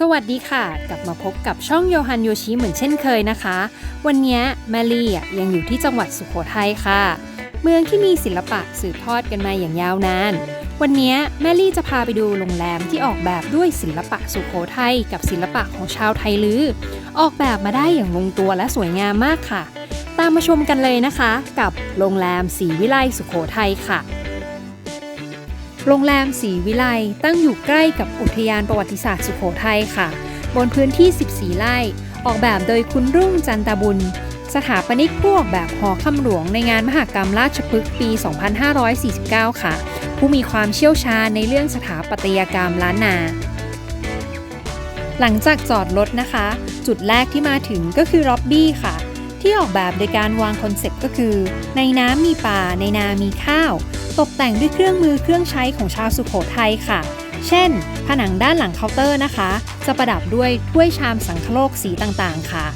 สวัสดีค่ะ กลับมาพบกับช่องโยฮันโยชิเหมือนเช่นเคยนะคะ วันนี้แมลี่ยังอยู่ที่จังหวัดสุโขทัยค่ะ เมืองที่มีศิลปะสืบทอดกันมาอย่างยาวนาน วันนี้แมลี่จะพาไปดูโรงแรมที่ออกแบบด้วยศิลปะสุโขทัยกับศิลปะของชาวไทยลือ ออกแบบมาได้อย่างลงตัวและสวยงามมากค่ะ ตามมาชมกันเลยนะคะ กับโรงแรมศรีวิไลสุโขทัยค่ะ โรงแรมศรีวิไลตั้งอยู่ใกล้กับอุทยานประวัติศาสตร์สุโขทัยค่ะ บนพื้นที่ 14 ไร่ ออกแบบโดยคุณรุ่งจันตบุญ สถาปนิกผู้ออกแบบหอคำหลวงในงานมหกรรมราชพฤกษ์ปี 2549 ค่ะ ผู้มีความเชี่ยวชาญในเรื่องสถาปัตยกรรมล้านนา หลังจากจอดรถนะคะ จุดแรกที่มาถึงก็คือล็อบบี้ค่ะ ที่ออกแบบโดยการวางคอนเซ็ปต์ก็คือ ในน้ำมีป่าในนามีข้าว ตกแต่งด้วยเครื่องมือเครื่องใช้ของชาวสุโขทัยค่ะ เช่น ผนังด้านหลังเคาน์เตอร์นะคะ จะประดับด้วยถ้วยชามสังคโลกสีต่างๆ ค่ะ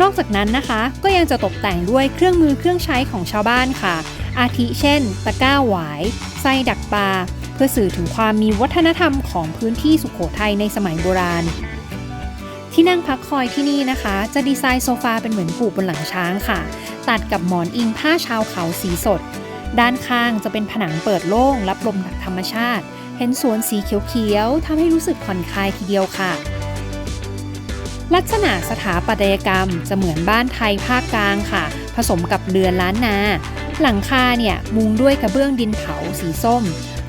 นอกจากนั้นนะคะก็ยังจะตกแต่งด้วยเครื่องมือเครื่องใช้ของชาวบ้านค่ะ อาทิเช่น ตะกร้าหวายไส้ดักปลาเพื่อสื่อถึงความมีวัฒนธรรมของพื้นที่สุโขทัยในสมัยโบราณ ที่นั่งพักคอยที่นี่นะคะ จะดีไซน์โซฟาเป็นเหมือนปูบนหลังช้างค่ะ ตัดกับหมอนอิงผ้าชาวเขาสีสด ด้านข้างจะเป็นผนังเปิดโล่งรับลมจากธรรมชาติ เห็นสวนสีเขียวๆทำให้รู้สึกผ่อนคลายทีเดียวค่ะ ลักษณะสถาปัตยกรรมจะเหมือนบ้านไทยภาคกลางค่ะ ผสมกับเรือนล้านนา หลังคาเนี่ยมุงด้วยกระเบื้องดินเผาสีส้ม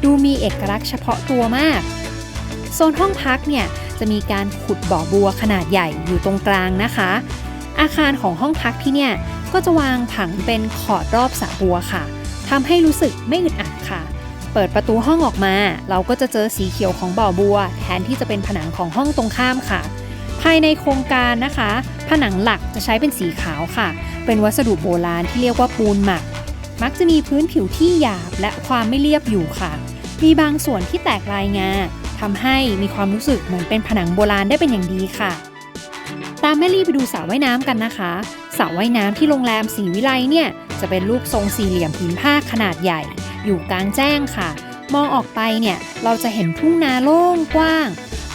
ดูมีเอกลักษณ์เฉพาะตัวมาก โซนห้องพักเนี่ยจะมีการขุดบ่อบัวขนาดใหญ่อยู่ตรงกลางนะคะ อาคารของห้องพักที่เนี่ยก็จะวางผังเป็นขอดรอบสระบัวค่ะ ทำให้รู้สึกไม่อึดอัดค่ะ เปิดประตูห้องออกมา เราก็จะเจอสีเขียวของบ่อบัว แทนที่จะเป็นผนังของห้องตรงข้ามค่ะ ภายในโครงการนะคะ ผนังหลักจะใช้เป็นสีขาวค่ะ เป็นวัสดุโบราณที่เรียกว่าปูนหมัก มักจะมีพื้นผิวที่หยาบและความไม่เรียบอยู่ค่ะ มีบางส่วนที่แตกลายงาทำให้มีความรู้สึกเหมือนเป็นผนังโบราณได้เป็นอย่างดีค่ะตามแม่ลี่ไปดูสระว่ายน้ำกันนะคะสระว่ายน้ำที่โรงแรมศรีวิไลเนี่ย จะเป็นรูปทรงสี่เหลี่ยมผืนผ้าขนาดใหญ่ อยู่กลางแจ้งค่ะ มองออกไปเนี่ยเราจะเห็นทุ่งนาโล่งกว้าง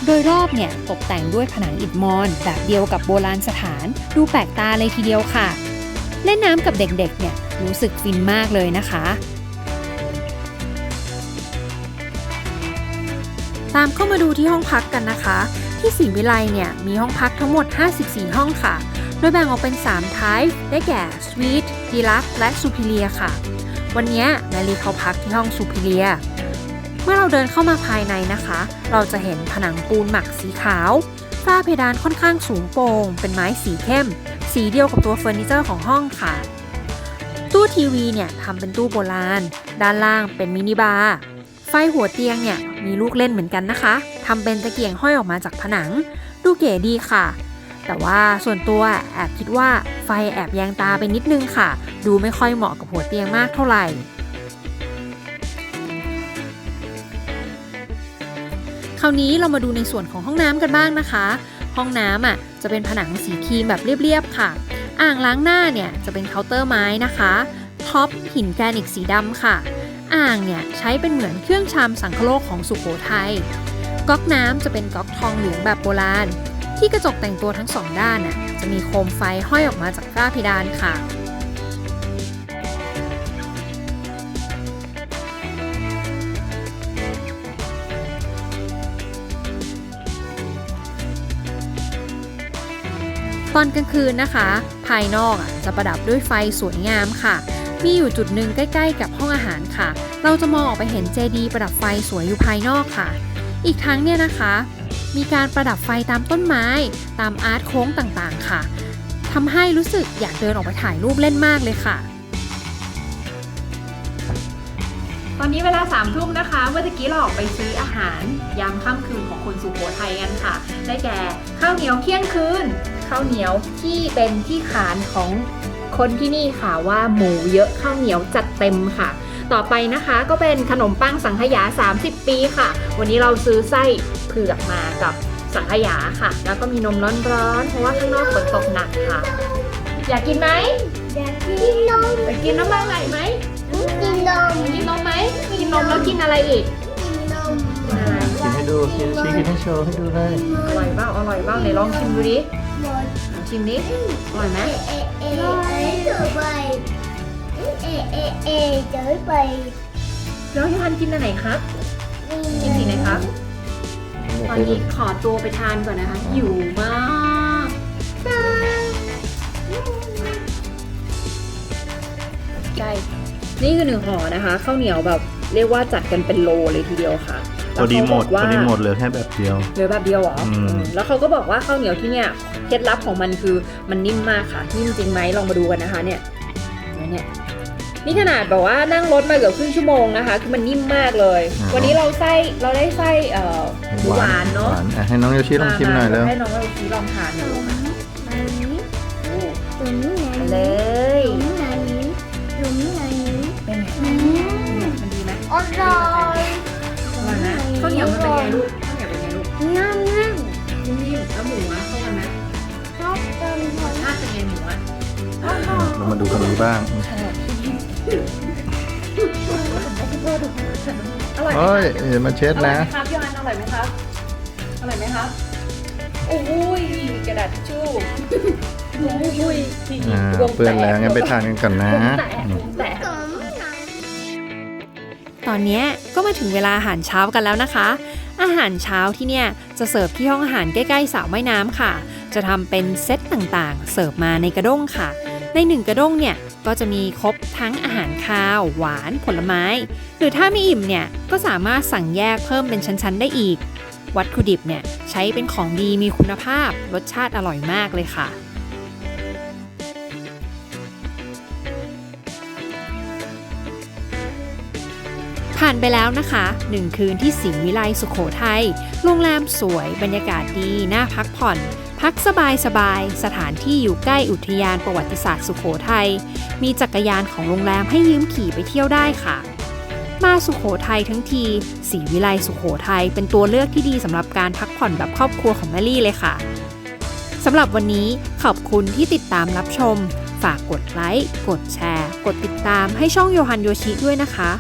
โดยรอบเนี่ยตกแต่งด้วยผนังอิฐมอน แบบเดียวกับโบราณสถาน ดูแปลกตาเลยทีเดียวค่ะ เล่นน้ำกับเด็กๆเนี่ยรู้สึกฟินมากเลยนะคะตามเข้ามาดูที่ห้องพักกันนะคะ ที่ศรีวิไลเนี่ยมีห้องพักทั้งหมด 54 ห้องค่ะ โดยแบ่งออกเป็น 3 type ได้แก่ Suite, Deluxe และ Superior ค่ะ วันนี้แมรี่เขาพักที่ห้อง Superior เมื่อเราเดินเข้ามาภายในนะคะ เราจะเห็นผนังปูนหมักสีขาว ฝ้าเพดานค่อนข้างสูงโปร่ง เป็นไม้สีเข้ม สีเดียวกับตัวเฟอร์นิเจอร์ของห้องค่ะ ตู้ทีวีเนี่ยทำเป็นตู้โบราณ ด้านล่างเป็นมินิบาร์ ไฟหัวเตียงเนี่ยมีลูกเล่นเหมือนกันนะคะทำเป็นตะเกียงห้อยออกมาจากผนัง ดูเก๋ดีค่ะ แต่ว่าส่วนตัวแอบคิดว่าไฟแอบแยงตาไปนิดนึงค่ะ ดูไม่ค่อยเหมาะกับหัวเตียงมากเท่าไหร่คราวนี้เรามาดูในส่วนของห้องน้ำกันบ้างนะคะ ห้องน้ำอะจะเป็นผนังสีครีมแบบเรียบๆค่ะ อ่างล้างหน้าเนี่ยจะเป็นเคาน์เตอร์ไม้นะคะท็อปหินแกรนิกสีดำค่ะ อ่างเนี่ยใช้เป็นเหมือนเครื่องชามสังคโลกของสุโขทัยก๊อกน้ำจะเป็นก๊อกทองเหลืองแบบโบราณ ที่กระจกแต่งตัวทั้งสองด้านน่ะจะมีโคมไฟห้อยออกมาจากฝ้าเพดานค่ะ ตอนกลางคืนนะคะ ภายนอกจะประดับด้วยไฟสวยงามค่ะ มีอยู่จุดหนึ่งใกล้ ๆ กับห้องอาหารค่ะ เราจะมองออกไปเห็นเจดีย์ประดับไฟสวยอยู่ภายนอกค่ะ อีกทั้งเนี่ยนะคะ มีการประดับไฟตามต้นไม้ ตามอาร์ตโค้งต่างๆ ค่ะทำให้รู้สึกอยากเดินออกไปถ่ายรูปเล่นมากเลยค่ะตอนนี้เวลาสามทุ่มนะคะ เมื่อกี้เราออกไปซื้ออาหารยามค่ำคืนของคนสุโขทัยกันค่ะ ได้แก่ข้าวเหนียวเที่ยงคืน ข้าวเหนียวที่เป็นที่ขานของคนที่นี่ค่ะว่าหมูเยอะข้าวเหนียวจัดเต็มค่ะ ต่อไปนะคะก็เป็นขนมปังสังขยา 30 ปีค่ะ วันนี้เราซื้อไส้เผือกมากับสังขยาค่ะ แล้วก็มีนมร้อนๆเพราะว่าข้างนอกฝนตกหนักค่ะ อยากกินไหมอยากกินนมอยากกินน้ำมันไหลไหมกินนมกินนมไหมกินนมแล้วกินอะไรอีกกินนมอะไรกินให้ดูกินชี้กินให้โชว์ให้ดูเลยอร่อยเปล่าอยบ้างไหนลองชิมดูดิหมดลองชิมดิอร่อยไหมเอะเอะ เอะเอะเจอไปเอะเอะเอะเอะเจอไปน้องยูฮันกินอันไหนครับ กินสีไหนครับ ตอนนี้ขอตัวไปทานก่อนนะคะหิวมากใช่นี่คือหนึ่งห่อนะคะข้าวเหนียวแบบเรียกว่าจัดกันเป็นโลเลยทีเดียวค่ะพอดีหมดแล้วพเขาบอกว่าอดีหมดเหลือแค่แบบเดียวเหลือแบบเดียวเหรออืมเออแล้วเขาก็บอกว่าข้าวเหนียวที่เนี่ยเคล็ดลับของมันคือมันนิ่มมากค่ะนิ่มจริงไหมลองมาดูกันนะคะเนี่ยเนี่ยเนี่ยนี่ขนาดแบบว่านั่งรถมาเกือบครึ่งชั่วโมงนะคะ คือมันนิ่มมากเลยวันนี้เราไส้เราได้ไส้เอ่อหมูหวานเนาะหวอ่ให้น้องโยชิลองชิมหน่อยแล้ว ให้น้องเราชีลองทานดูค่ะอันนี้โอ้ตรงนี้ไงเลยตรงนี้ไงตรงนี้ไงเป็นไงอืมเนี่ยมันดีไหมอร่อยอร่อยนะข้าวเหนียวมันเป็นไงลูกข้าวเหนียวเป็นไงลูกนั่นนั่นนิ่มๆแล้วหมูอะเข้ากันไหมชอบเติมคนถ้าเป็นไงหมูอะเรามาดูกันนี้บ้าง อร่อยไหมเอ้ยคะอย่ามาเช็ดอร่อยนะ ไหมครับพี่อันอร่อยไหมครับอร่อยไหมครับโอ้ยกระดาษทิชชู่โอ้ยอ่า เปื้อนแล้วงั้นไปทานกันก่อนนะ แตะอืมแตะสมหนังตอนเนี้ยก็มาถึงเวลาอาหารเช้ากันแล้วนะคะ อาหารเช้าที่เนี่ยจะเสิร์ฟที่ห้องอาหารใกล้ๆสระว่ายน้ำค่ะ จะทำเป็นเซตต่างๆ เสิร์ฟมาในกระด้งค่ะ ในหนึ่งกระด้งเนี่ย ก็จะมีครบทั้งอาหารคาว หวาน ผลไม้ หรือถ้าไม่อิ่มเนี่ย ก็สามารถสั่งแยกเพิ่มเป็นชั้นๆ ได้อีก วัตถุดิบเนี่ย ใช้เป็นของดีมีคุณภาพ รสชาติอร่อยมากเลยค่ะผ่านไปแล้วนะคะหนึ่งคืนที่ศรีวิไลสุขโขทัยโรงแรมสวย บรรยากาศดี น่าพักผ่อน พักสบายสบายๆสถานที่อยู่ใกล้อุทยานประวัติศาสตร์สุขโขทัย มีจักรยานของโรงแรมให้ยืมขี่ไปเที่ยวได้ค่ะ มาสุขโขทัยทั้งทีศรีวิไลสุขโขทัยเป็นตัวเลือกที่ดีสำหรับการพักผ่อนแบบครอบครัวของแมลี่เลยค่ะสำหรับวันนี้ขอบคุณที่ติดตามรับชม ฝากกดไลค์กดแชร์ กดติดตามให้ช่องโยฮันโยชิด้วยนะคะ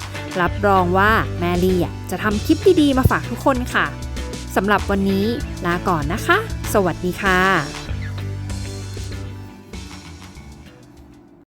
รับรองว่าแมรี่จะทำคลิปดีๆมาฝากทุกคนค่ะสำหรับวันนี้ลาก่อนนะคะ วัสดีค่ะ